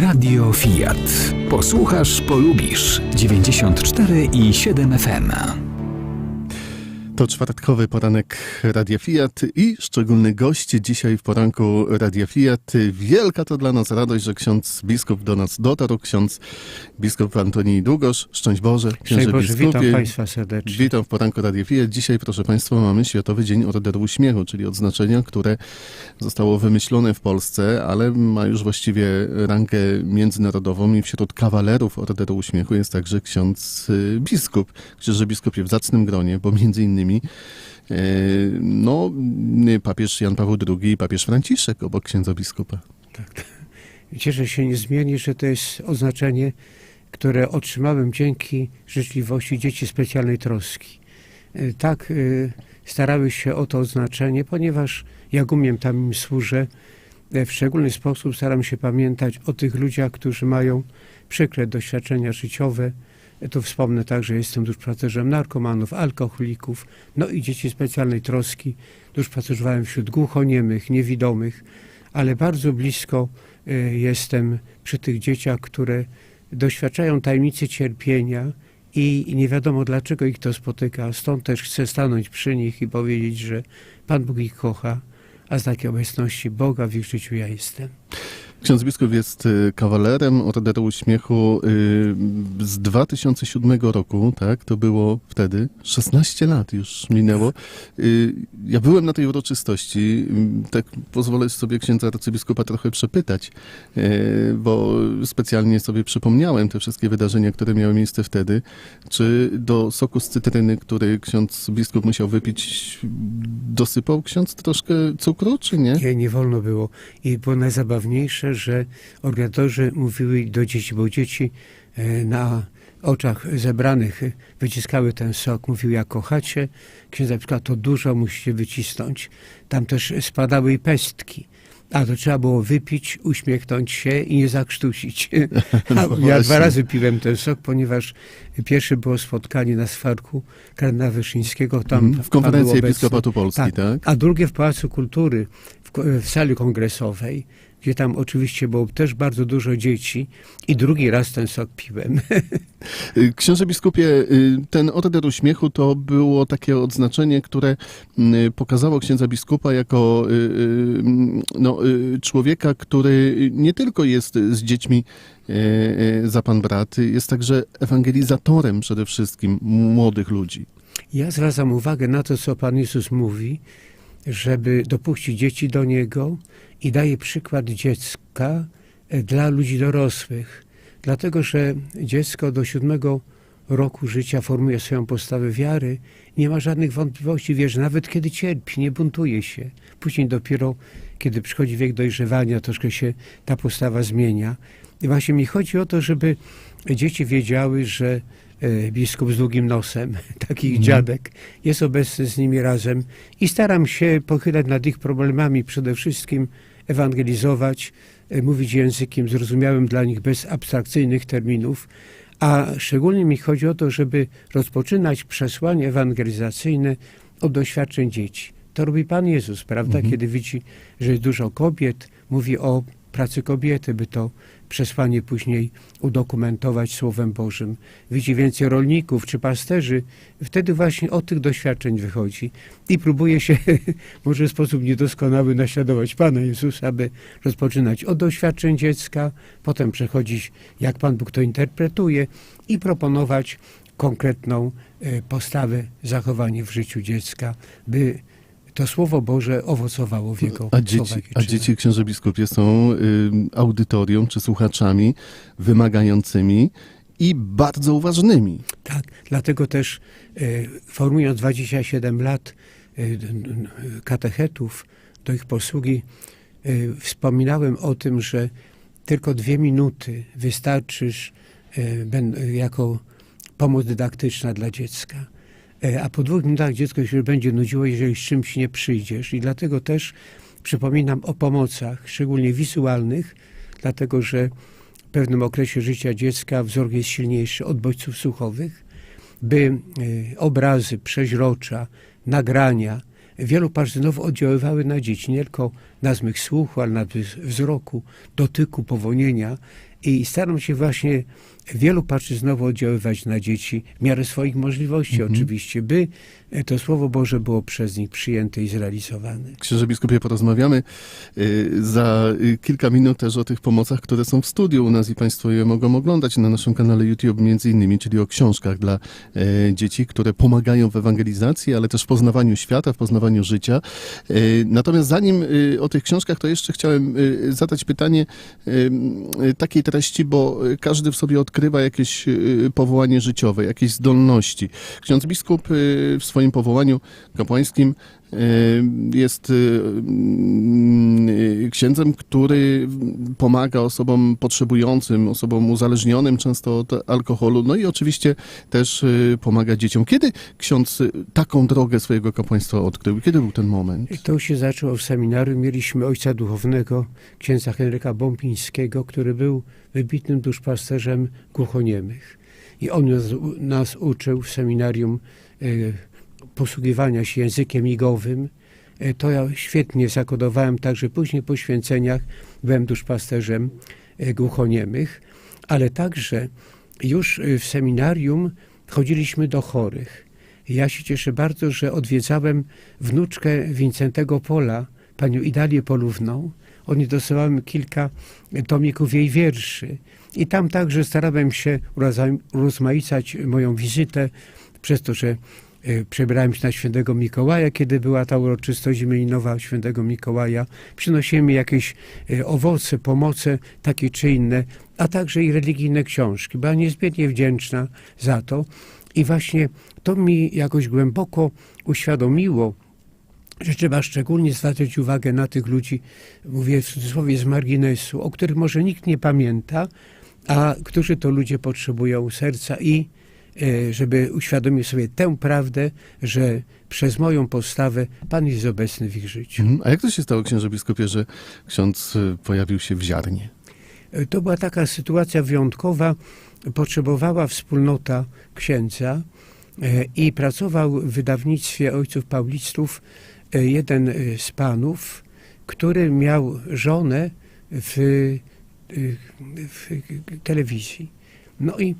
Radio Fiat. Posłuchasz, polubisz. 94 i 7 FM. To czwartkowy poranek Radia Fiat i szczególny gość dzisiaj w poranku Radia Fiat. Wielka to dla nas radość, że ksiądz biskup do nas dotarł, ksiądz biskup Antoni Długosz. Szczęść Boże, księże Szczęść Boże, biskupie. witam Państwa serdecznie. Witam w poranku Radia Fiat. Dzisiaj, proszę Państwa, mamy Światowy Dzień Orderu Uśmiechu, czyli odznaczenia, które zostało wymyślone w Polsce, ale ma już właściwie rangę międzynarodową i wśród kawalerów Orderu Uśmiechu jest także ksiądz y, biskup. Księże biskupie w zacnym gronie, bo między innymi e, no, y, papież Jan Paweł II i papież Franciszek obok księdza biskupa. Cieszę się niezmiernie, że to jest oznaczenie, które otrzymałem dzięki życzliwości dzieci specjalnej troski. E, Tak e, starały się o to oznaczenie, ponieważ jak umiem tam im służę, w szczególny sposób staram się pamiętać o tych ludziach, którzy mają przykre doświadczenia życiowe. Tu wspomnę także, jestem duszpasterzem narkomanów, alkoholików, no i dzieci specjalnej troski. Duszpasterzowałem wśród głuchoniemych, niewidomych, ale bardzo blisko e, jestem przy tych dzieciach, które doświadczają tajemnicy cierpienia i nie wiadomo dlaczego ich to spotyka. Stąd też chcę stanąć przy nich i powiedzieć, że Pan Bóg ich kocha, a z takiej obecności Boga w ich życiu ja jestem. Ksiądz biskup jest y, kawalerem Orderu Uśmiechu y, z 2007 roku, tak? To było wtedy 16 lat już minęło. Y, Ja byłem na tej uroczystości, tak pozwolę sobie księdza arcybiskupa trochę przepytać, bo specjalnie sobie przypomniałem te wszystkie wydarzenia, które miały miejsce wtedy. Czy do soku z cytryny, który ksiądz biskup musiał wypić, dosypał ksiądz troszkę cukru, czy nie? Nie, nie wolno było. I było najzabawniejsze, że organizatorzy mówili do dzieci, bo dzieci e, na oczach zebranych wyciskały ten sok. Mówił, jak kochacie, księdza biskupa, to dużo musicie wycisnąć. Tam też spadały i pestki. A to trzeba było wypić, uśmiechnąć się i nie zakrztusić. A ja dwa razy piłem ten sok, ponieważ pierwsze było spotkanie na swarku kardynała Wyszyńskiego. Tam Mhm, W konferencji. Episkopatu Polski, tak? Tak. A drugie w Pałacu Kultury, w, w sali kongresowej, gdzie tam oczywiście było też bardzo dużo dzieci i drugi raz ten sok piłem. Y, Księże biskupie, y, ten order uśmiechu to było takie odznaczenie, które y, pokazało księdza biskupa jako y, y, no, człowieka, który nie tylko jest z dziećmi y, y, za pan brat, jest także ewangelizatorem przede wszystkim młodych ludzi. Ja zwracam uwagę na to, co Pan Jezus mówi, żeby dopuścić dzieci do Niego i daje przykład dziecka e, dla ludzi dorosłych. Dlatego, że dziecko do siódmego roku życia formuje swoją postawę wiary, nie ma żadnych wątpliwości, wiesz, nawet kiedy cierpi, nie buntuje się. Później dopiero, kiedy przychodzi wiek dojrzewania, troszkę się ta postawa zmienia. I właśnie mi chodzi o to, żeby dzieci wiedziały, że e, biskup z długim nosem, taki ich dziadek, jest obecny z nimi razem i staram się pochylać nad ich problemami, przede wszystkim ewangelizować, e, mówić językiem zrozumiałym dla nich bez abstrakcyjnych terminów, a szczególnie mi chodzi o to, żeby rozpoczynać przesłanie ewangelizacyjne od doświadczeń dzieci. To robi Pan Jezus, prawda? Kiedy widzi, że jest dużo kobiet, mówi o pracy kobiety, by to przesłanie później udokumentować Słowem Bożym. Widzi więcej rolników czy pasterzy, wtedy właśnie od tych doświadczeń wychodzi i próbuje się, może w sposób niedoskonały, naśladować Pana Jezusa, aby rozpoczynać od doświadczeń dziecka, potem przechodzić, jak Pan Bóg to interpretuje i proponować konkretną e, postawę, zachowanie w życiu dziecka, by to Słowo Boże owocowało w jego A dzieci, a dzieci księże biskupie są y, audytorium czy słuchaczami wymagającymi i bardzo uważnymi. Tak, dlatego też e, formując 27 lat d- katechetów do ich posługi, e, wspominałem o tym, że tylko dwie minuty wystarczysz e, ben- jako pomoc dydaktyczna dla dziecka. E, A po dwóch minutach dziecko się będzie nudziło, jeżeli z czymś nie przyjdziesz. I dlatego też przypominam o pomocach, szczególnie wizualnych, dlatego że w pewnym okresie życia dziecka wzrok jest silniejszy od bodźców słuchowych, by e, obrazy, przeźrocza, nagrania wielu parzynowo oddziaływały na dzieci, nie tylko na zmych słuchu, ale na wz- wzroku, dotyku, powonienia. I staram się właśnie wielu płaszczyznowo oddziaływać na dzieci w miarę swoich możliwości oczywiście, by e, to Słowo Boże było przez nich przyjęte i zrealizowane. Księże biskupie, porozmawiamy y, za y, kilka minut też o tych pomocach, które są w studiu u nas i Państwo je mogą oglądać na naszym kanale YouTube między innymi, czyli o książkach dla e, dzieci, które pomagają w ewangelizacji, ale też w poznawaniu świata, w poznawaniu życia. E, Natomiast zanim y, o tych książkach, to jeszcze chciałem zadać pytanie takiej treści, bo każdy w sobie odkrywa jakieś y, powołanie życiowe, jakieś zdolności. Ksiądz biskup y, w swoim powołaniu kapłańskim y, jest y, y, księdzem, który pomaga osobom potrzebującym, osobom uzależnionym często od alkoholu, no i oczywiście też y, pomaga dzieciom. Kiedy ksiądz y, taką drogę swojego kapłaństwa odkrył? Kiedy był ten moment? To się zaczęło w seminarium. Mieliśmy ojca duchownego, księdza Henryka Bąpińskiego, który był wybitnym duszpasterzem głuchoniemych. I on nas, nas uczył w seminarium posługiwania się językiem migowym. E, to ja świetnie zakodowałem, także później po święceniach byłem duszpasterzem e, głuchoniemych, ale także już e, w seminarium chodziliśmy do chorych. Ja się cieszę bardzo, że odwiedzałem wnuczkę Wincentego Pola, panią Idalię Polówną. Oni dosyłałem kilka tomików jej wierszy. I tam także starałem się urozmaicać moją wizytę przez to, że przebrałem się na świętego Mikołaja, kiedy była ta uroczystość imieninowa świętego Mikołaja. Przynosiłem jakieś e, owoce, pomoce, takie czy inne, a także i religijne książki. Była niezmiernie wdzięczna za to. I właśnie to mi jakoś głęboko uświadomiło, że trzeba szczególnie zwracać uwagę na tych ludzi, mówię w cudzysłowie z marginesu, o których może nikt nie pamięta, a którzy to ludzie potrzebują serca i żeby uświadomić sobie tę prawdę, że przez moją postawę Pan jest obecny w ich życiu. Mhm. A jak to się stało, księże biskupie, że ksiądz y, pojawił się w ziarnie? E, To była taka sytuacja wyjątkowa. Potrzebowała wspólnota księdza e, i pracował w wydawnictwie ojców paulistów e, jeden e, z panów, który miał żonę w, e, w telewizji. No i e,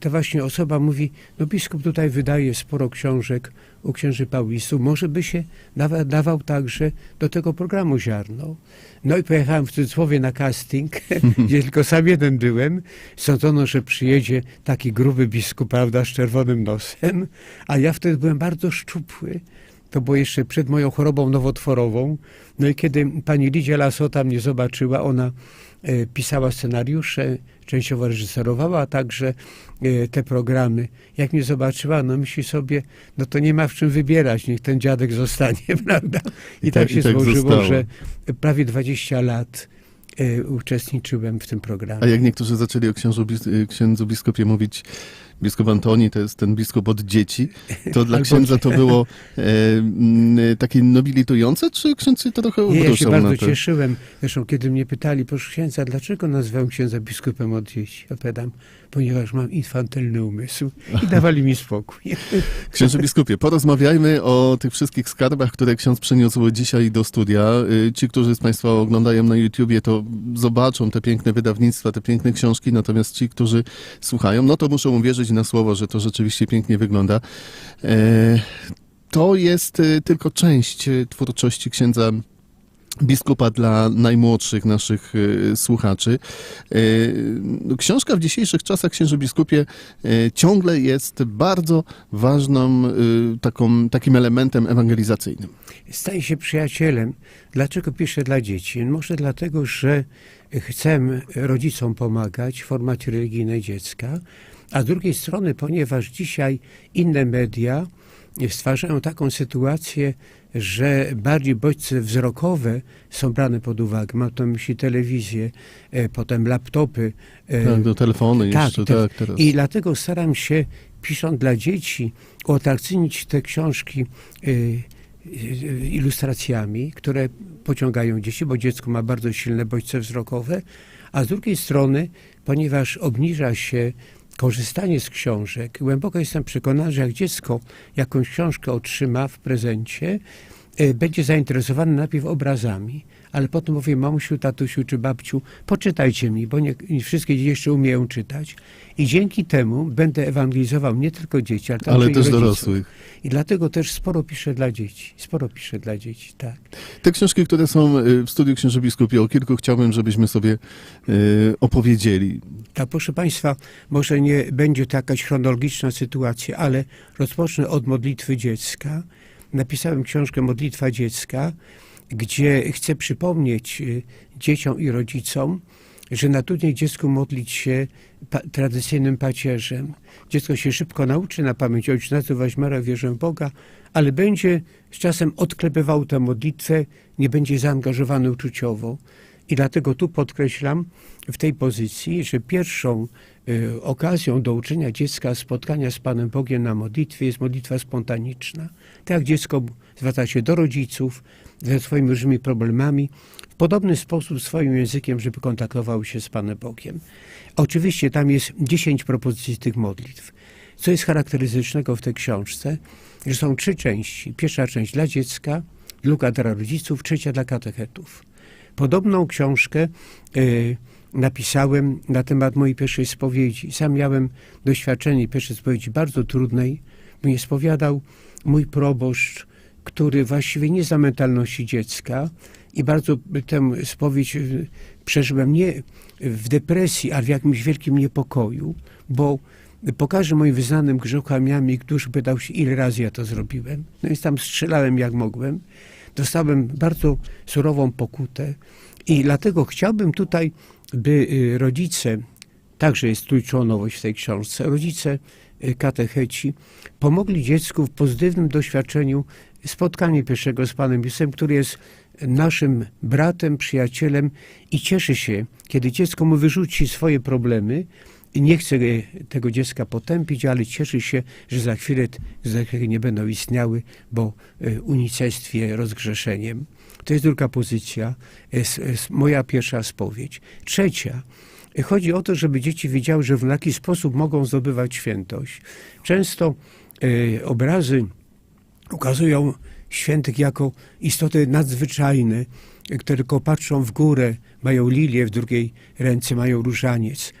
ta właśnie osoba mówi, no biskup tutaj wydaje sporo książek u księży paulistów, może by się dawa, dawał także do tego programu ziarno. No i pojechałem w cudzysłowie na casting, gdzie tylko sam jeden byłem. Sądzono, że przyjedzie taki gruby biskup, prawda, z czerwonym nosem, a ja wtedy byłem bardzo szczupły. To było jeszcze przed moją chorobą nowotworową. No i kiedy pani Lidia Lasota mnie zobaczyła, ona pisała scenariusze, częściowo reżyserowała, a także e, te programy. Jak mnie zobaczyła, no myśli sobie, no to nie ma w czym wybierać, niech ten dziadek zostanie, prawda? I, I tak, tak- się i tak złożyło, zostało. że prawie 20 lat e, uczestniczyłem w tym programie. A jak niektórzy zaczęli o księżu, księdzu biskupie mówić, biskup Antoni to jest ten biskup od dzieci, to dla księdza to było e, takie nobilitujące, czy ksiądz się trochę Nie, ja się bardzo to? cieszyłem. Zresztą, kiedy mnie pytali, proszę księdza, dlaczego nazywam księdza biskupem od dzieci? Odpowiadam, ponieważ mam infantylny umysł. I dawali mi spokój. Księże biskupie, porozmawiajmy o tych wszystkich skarbach, które ksiądz przyniósł dzisiaj do studia. Y, Ci, którzy z Państwa oglądają na YouTubie, to zobaczą te piękne wydawnictwa, te piękne książki, natomiast ci, którzy słuchają, no to muszą uwierzyć na słowo, że to rzeczywiście pięknie wygląda. E, To jest y, tylko część y, twórczości księdza biskupa dla najmłodszych naszych y, słuchaczy. Y, no, Książka w dzisiejszych czasach, księże biskupie, y, ciągle jest bardzo ważną taką, takim elementem ewangelizacyjnym. Staję się przyjacielem. Dlaczego piszę dla dzieci? Może dlatego, że chcę rodzicom pomagać w formacie religijnej dziecka, a z drugiej strony, ponieważ dzisiaj inne media stwarzają taką sytuację, że bardziej bodźce wzrokowe są brane pod uwagę. Mam na myśli telewizję, e, potem laptopy. e, Tak, do telefony tak, jeszcze, te- tak, teraz. I dlatego staram się, pisząc dla dzieci, uatrakcyjnić te książki y, y, ilustracjami, które pociągają dzieci, bo dziecko ma bardzo silne bodźce wzrokowe, a z drugiej strony, ponieważ obniża się korzystanie z książek, głęboko jestem przekonany, że jak dziecko jakąś książkę otrzyma w prezencie, e, będzie zainteresowany najpierw obrazami, ale potem powie mamusiu, tatusiu czy babciu, poczytajcie mi, bo nie, nie wszystkie dzieci jeszcze umieją czytać. I dzięki temu będę ewangelizował nie tylko dzieci, ale, Ale też rodziców. dorosłych. I dlatego też sporo piszę dla dzieci. Sporo piszę dla dzieci, tak. Te książki, które są y, w studiu Księży Biskupie, o kilku chciałbym, żebyśmy sobie y, opowiedzieli. Tak, proszę Państwa, może nie będzie to jakaś chronologiczna sytuacja, ale rozpocznę od modlitwy dziecka. Napisałem książkę Modlitwa dziecka, gdzie chcę przypomnieć y, dzieciom i rodzicom, że naturalnie dziecku modlić się pa- tradycyjnym pacierzem. Dziecko się szybko nauczy na pamięć Ojciec nazywać Mara, wierzę w Boga, ale będzie z czasem odklepywał tę modlitwę, nie będzie zaangażowany uczuciowo. I dlatego tu podkreślam w tej pozycji, że pierwszą okazją do uczenia dziecka spotkania z Panem Bogiem na modlitwie jest modlitwa spontaniczna. Tak dziecko zwraca się do rodziców ze swoimi różnymi problemami, w podobny sposób swoim językiem, żeby kontaktowały się z Panem Bogiem. Oczywiście tam jest 10 propozycji tych modlitw. Co jest charakterystycznego w tej książce, że są trzy części. Pierwsza część dla dziecka, druga dla rodziców, trzecia dla katechetów. Podobną książkę y, napisałem na temat mojej pierwszej spowiedzi. Sam miałem doświadczenie pierwszej spowiedzi bardzo trudnej, bo nie spowiadał mój proboszcz, który właściwie nie zna mentalności dziecka i bardzo tę spowiedź y, przeżyłem nie w depresji, ale w jakimś wielkim niepokoju, bo po każdym moim wyznanym grzechu miałem ktoś pytał się, ile razy ja to zrobiłem. No więc tam strzelałem jak mogłem. Dostałem bardzo surową pokutę i dlatego chciałbym tutaj, by y, rodzice, także jest trójczłonowość w tej książce, rodzice, y, katecheci, pomogli dziecku w pozytywnym doświadczeniu spotkania pierwszego z Panem Jezusem, który jest naszym bratem, przyjacielem i cieszy się, kiedy dziecko mu wyrzuci swoje problemy, nie chce tego dziecka potępić, ale cieszy się, że za chwilę te grzechy nie będą istniały, bo e, unicestwie rozgrzeszeniem. To jest druga pozycja, jest, jest moja pierwsza spowiedź. Trzecia, e, chodzi o to, żeby dzieci wiedziały, że w jaki sposób mogą zdobywać świętość. Często e, obrazy ukazują świętych jako istoty nadzwyczajne, które tylko patrzą w górę, mają lilię, w drugiej ręce mają różaniec.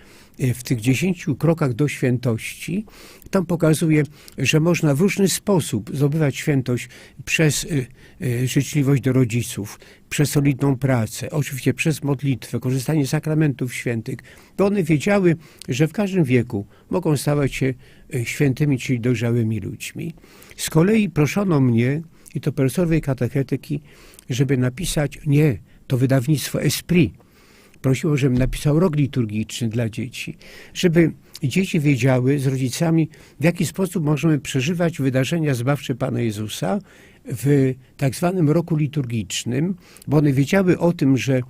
W tych dziesięciu krokach do świętości tam pokazuje, że można w różny sposób zdobywać świętość przez y, y, życzliwość do rodziców, przez solidną pracę, oczywiście przez modlitwę, korzystanie z sakramentów świętych, by one wiedziały, że w każdym wieku mogą stawać się y, świętymi, czyli dojrzałymi ludźmi. Z kolei proszono mnie, i to profesorowej katechetyki, żeby napisać, nie, to wydawnictwo Esprit, prosiło, żebym napisał rok liturgiczny dla dzieci, żeby dzieci wiedziały z rodzicami, w jaki sposób możemy przeżywać wydarzenia zbawcze Pana Jezusa w tak zwanym roku liturgicznym, bo one wiedziały o tym, że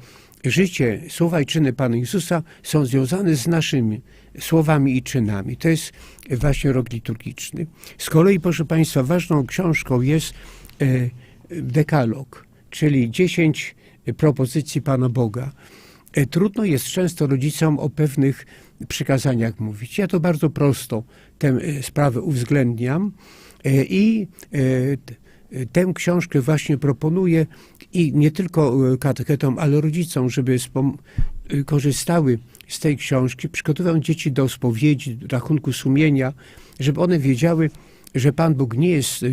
życie, słowa i czyny Pana Jezusa są związane z naszymi słowami i czynami. To jest właśnie rok liturgiczny. Z kolei, proszę Państwa, ważną książką jest e, dekalog, czyli 10 propozycji Pana Boga. E, Trudno jest często rodzicom o pewnych przykazaniach mówić. Ja to bardzo prosto tę e, sprawę uwzględniam e, i tę książkę właśnie proponuję i nie tylko katechetom, ale rodzicom, żeby korzystały z tej książki, przygotowują dzieci do spowiedzi, do rachunku sumienia, żeby one wiedziały, że Pan Bóg nie jest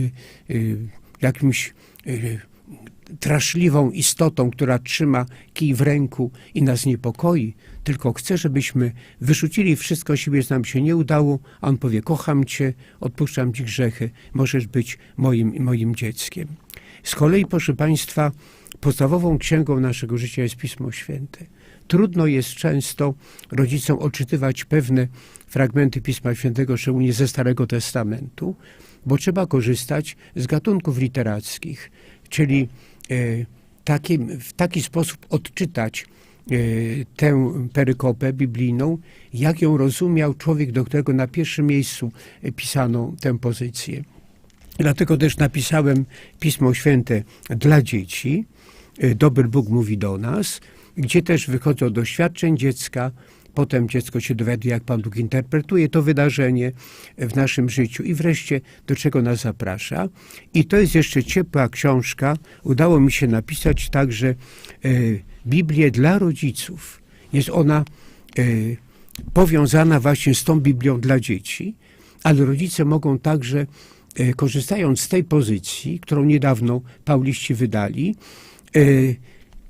jakimś e, traszliwą istotą, która trzyma kij w ręku i nas niepokoi, tylko chce, żebyśmy wyrzucili wszystko siebie, co nam się nie udało, a on powie, kocham cię, odpuszczam ci grzechy, możesz być moim, moim dzieckiem. Z kolei, proszę Państwa, podstawową księgą naszego życia jest Pismo Święte. Trudno jest często rodzicom odczytywać pewne fragmenty Pisma Świętego, szczególnie ze Starego Testamentu, bo trzeba korzystać z gatunków literackich, czyli e, takim, w taki sposób odczytać e, tę perykopę biblijną, jak ją rozumiał człowiek, do którego na pierwszym miejscu e, pisano tę pozycję. Dlatego też napisałem Pismo Święte dla dzieci. Dobry Bóg mówi do nas, gdzie też wychodzą doświadczeń dziecka, Potem dziecko się dowiaduje, jak Pan Bóg interpretuje to wydarzenie w naszym życiu i wreszcie do czego nas zaprasza. I to jest jeszcze ciepła książka. Udało mi się napisać także e, Biblię dla rodziców. Jest ona e, powiązana właśnie z tą Biblią dla dzieci, ale rodzice mogą także, e, korzystając z tej pozycji, którą niedawno Pauliści wydali,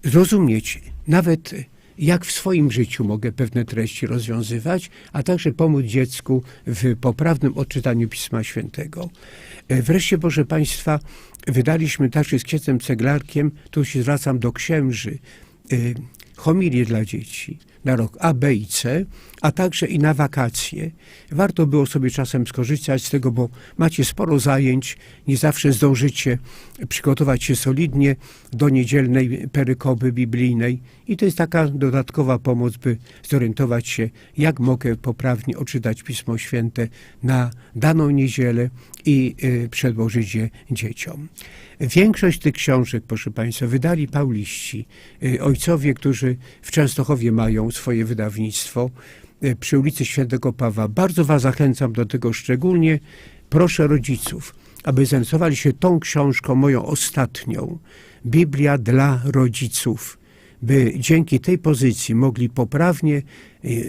zrozumieć nawet jak w swoim życiu mogę pewne treści rozwiązywać, a także pomóc dziecku w poprawnym odczytaniu Pisma Świętego. E, Wreszcie, proszę Państwa, wydaliśmy także z księdzem Ceglarkiem, tu się zwracam do księży, e, homilię dla dzieci na rok A, B i C, a także i na wakacje. Warto było sobie czasem skorzystać z tego, bo macie sporo zajęć, nie zawsze zdążycie przygotować się solidnie do niedzielnej perykoby biblijnej i to jest taka dodatkowa pomoc, by zorientować się, jak mogę poprawnie odczytać Pismo Święte na daną niedzielę i y, przedłożyć je dzieciom. Większość tych książek, proszę Państwa, wydali Pauliści, y, ojcowie, którzy w Częstochowie mają swoje wydawnictwo przy ulicy Świętego Pawła. Bardzo Was zachęcam do tego szczególnie. Proszę rodziców, aby zainteresowali się tą książką, moją ostatnią, Biblia dla rodziców, by dzięki tej pozycji mogli poprawnie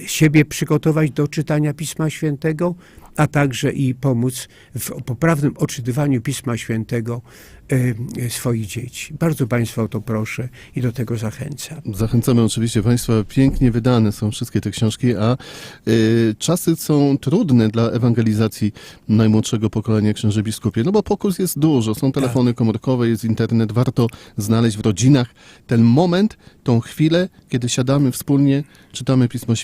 siebie przygotować do czytania Pisma Świętego, a także i pomóc w poprawnym odczytywaniu Pisma Świętego y, swoich dzieci. Bardzo Państwa o to proszę i do tego zachęcam. Zachęcamy oczywiście Państwa, pięknie wydane są wszystkie te książki, a y, czasy są trudne dla ewangelizacji najmłodszego pokolenia księży biskupie, no bo pokus jest dużo, są telefony komórkowe, jest internet, warto znaleźć w rodzinach ten moment, tą chwilę, kiedy siadamy wspólnie, czytamy Pismo Święte,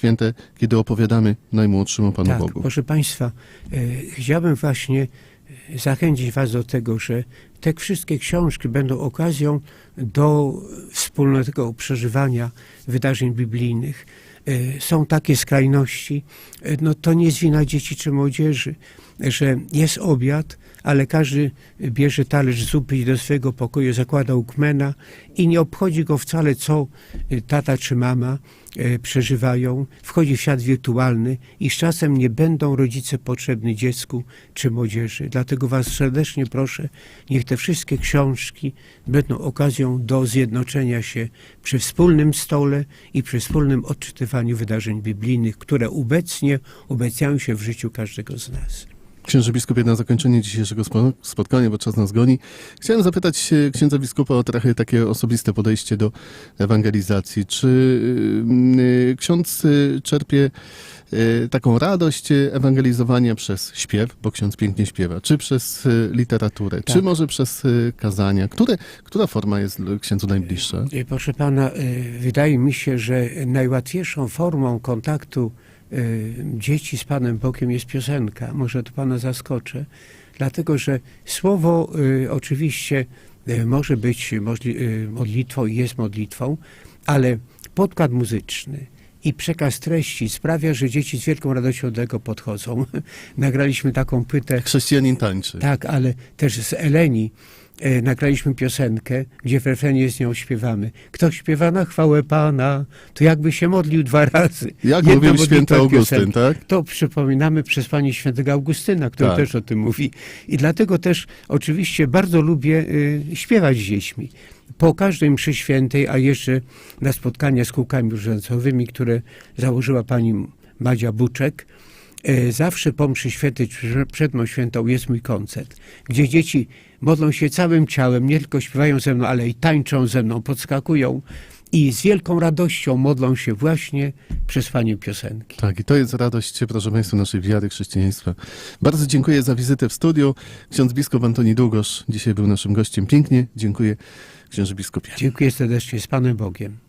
kiedy opowiadamy najmłodszym o Panu Tak, Bogu. proszę Państwa, e, chciałbym właśnie e, zachęcić Was do tego, że te wszystkie książki będą okazją do wspólnego przeżywania wydarzeń biblijnych. E, Są takie skrajności, no to nie jest wina dzieci czy młodzieży, że jest obiad, ale każdy bierze talerz zupy i do swojego pokoju zakłada ukmena i nie obchodzi go wcale, co e, tata czy mama e, przeżywają. Wchodzi w świat wirtualny i z czasem nie będą rodzice potrzebni dziecku czy młodzieży. Dlatego Was serdecznie proszę, niech te wszystkie książki będą okazją do zjednoczenia się przy wspólnym stole i przy wspólnym odczytywaniu wydarzeń biblijnych, które obecnie obecniają się w życiu każdego z nas. Księże biskupie, na zakończenie dzisiejszego spo- spotkania, bo czas nas goni, chciałem zapytać e, księdza biskupa o trochę takie osobiste podejście do ewangelizacji. Czy y, y, ksiądz y, czerpie taką radość ewangelizowania przez śpiew, bo ksiądz pięknie śpiewa, czy przez literaturę, czy Tak. może przez kazania? Które, która forma jest księdzu najbliższa? E, Proszę pana, e, wydaje mi się, że najłatwiejszą formą kontaktu e, dzieci z Panem Bogiem jest piosenka. Może to pana zaskoczę, dlatego że słowo e, oczywiście e, może być e, modlitwą i jest modlitwą, ale podkład muzyczny i przekaz treści sprawia, że dzieci z wielką radością do tego podchodzą. Nagraliśmy taką płytę Chrześcijanin tańczy. tak, ale też z Eleni nagraliśmy piosenkę, gdzie w refrenie z nią śpiewamy. Kto śpiewa na chwałę Pana, to jakby się modlił dwa razy. Jak Jedna mówił święty Augustyn, piosenki. tak? To przypominamy przez pani świętego Augustyna, który Tak. też o tym mówi. I dlatego też oczywiście bardzo lubię y, śpiewać z dziećmi. Po każdej mszy świętej, a jeszcze na spotkania z kółkami różańcowymi, które założyła pani Madzia Buczek, E, Zawsze po mszy świętej, przed mą świętą jest mój koncert, gdzie dzieci modlą się całym ciałem, nie tylko śpiewają ze mną, ale i tańczą ze mną, podskakują i z wielką radością modlą się właśnie przez Panię piosenki. Tak, i to jest radość, proszę Państwa, naszej wiary, chrześcijaństwa. Bardzo dziękuję za wizytę w studiu. Ksiądz biskup Antoni Długosz dzisiaj był naszym gościem. Pięknie dziękuję księży biskupie. Dziękuję serdecznie z Panem Bogiem.